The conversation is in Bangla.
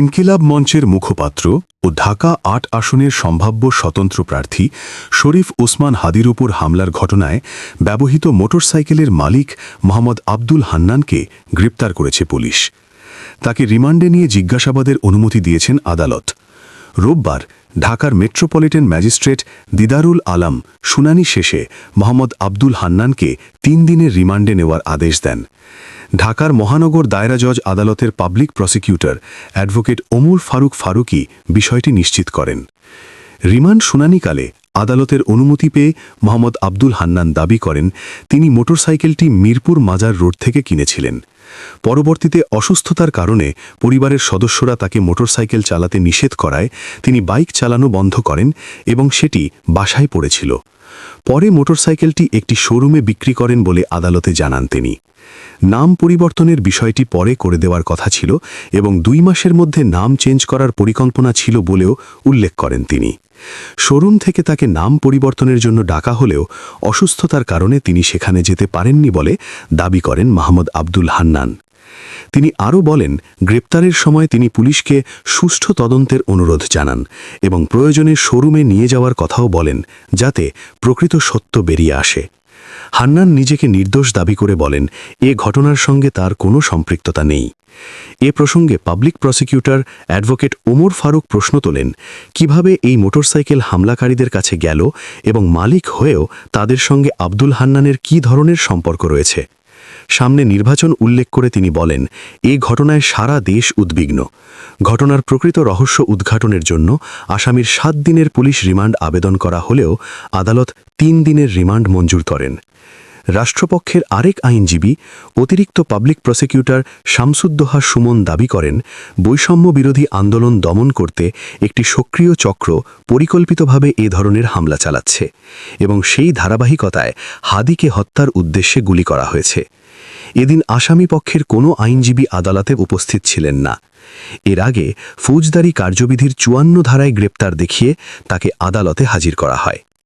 ইনকিলাব মঞ্চের মুখপাত্র ও ঢাকা আট আসনের সম্ভাব্য স্বতন্ত্র প্রার্থী শরীফ ওসমান হাদির উপর হামলার ঘটনায় ব্যবহৃত মোটরসাইকেলের মালিক মোহাম্মদ আব্দুল হান্নানকে গ্রেপ্তার করেছে পুলিশ। তাকে রিমান্ডে নিয়ে জিজ্ঞাসাবাদের অনুমতি দিয়েছেন আদালত। রোববার ঢাকার মেট্রোপলিটন ম্যাজিস্ট্রেট দিদারুল আলম শুনানি শেষে মোহাম্মদ আব্দুল হান্নানকে তিন দিনের রিমান্ডে নেওয়ার আদেশ দেন। ঢাকার মহানগর দায়রা জজ আদালতের public prosecutor advocate Omar Faruk Faruqui বিষয়টি নিশ্চিত করেন। রিমান্ড শুনানিকালে আদালতের অনুমতি পেয়ে মোহাম্মদ আব্দুল হান্নান দাবি করেন, তিনি মোটরসাইকেলটি মিরপুর মাজার রোড থেকে কিনেছিলেন। পরবর্তীতে অসুস্থতার কারণে পরিবারের সদস্যরা তাকে মোটরসাইকেল চালাতে নিষেধ করায় তিনি বাইক চালানো বন্ধ করেন এবং সেটি বাসায় পড়েছিল। পরে মোটরসাইকেলটি একটি শোরুমে বিক্রি করেন বলে আদালতে জানান তিনি। নাম পরিবর্তনের বিষয়টি পরে করে দেওয়ার কথা ছিল এবং দুই মাসের মধ্যে নাম চেঞ্জ করার পরিকল্পনা ছিল বলেও উল্লেখ করেন তিনি। শোরুম থেকে তাকে নাম পরিবর্তনের জন্য ডাকা হলেও অসুস্থতার কারণে তিনি সেখানে যেতে পারেননি বলে দাবি করেন মাহমুদ আব্দুল হান্নান। তিনি আরও বলেন, গ্রেপ্তারের সময় তিনি পুলিশকে সুষ্ঠু তদন্তের অনুরোধ জানান এবং প্রয়োজনে শোরুমে নিয়ে যাওয়ার কথাও বলেন, যাতে প্রকৃত সত্য বেরিয়ে আসে। হান্নান নিজেকে নির্দোষ দাবি করে বলেন, এ ঘটনার সঙ্গে তার কোনো সম্পৃক্ততা নেই। এ প্রসঙ্গে public prosecutor advocate Omar Faruk প্রশ্ন তোলেন, কীভাবে এই মোটরসাইকেল হামলাকারীদের কাছে গেল এবং মালিক হয়েও তাদের সঙ্গে আব্দুল হান্নানের কি ধরনের সম্পর্ক রয়েছে? সামনে নির্বাচন উল্লেখ করে তিনি বলেন, এ ঘটনায় সারা দেশ উদ্বিগ্ন। ঘটনার প্রকৃত রহস্য উদ্ঘাটনের জন্য আসামির সাত দিনের পুলিশ রিমান্ড আবেদন করা হলেও আদালত তিন দিনের রিমান্ড মঞ্জুর করেন। রাষ্ট্রপক্ষের আরেক আইনজীবী, অতিরিক্ত পাবলিক প্রসিকিউটর শামসুদ্দোহা সুমন দাবি করেন, বৈষম্য বিরোধী আন্দোলন দমন করতে একটি সক্রিয় চক্র পরিকল্পিতভাবে এ ধরনের হামলা চালাচ্ছে এবং সেই ধারাবাহিকতায় হাদিকে হত্যার উদ্দেশ্যে গুলি করা হয়েছে। এদিন আসামি পক্ষের কোনো আইনজীবী আদালতে উপস্থিত ছিলেন না। এর আগে ফৌজদারি কার্যবিধির চুয়ান্ন ধারায় গ্রেপ্তার দেখিয়ে তাকে আদালতে হাজির করা হয়।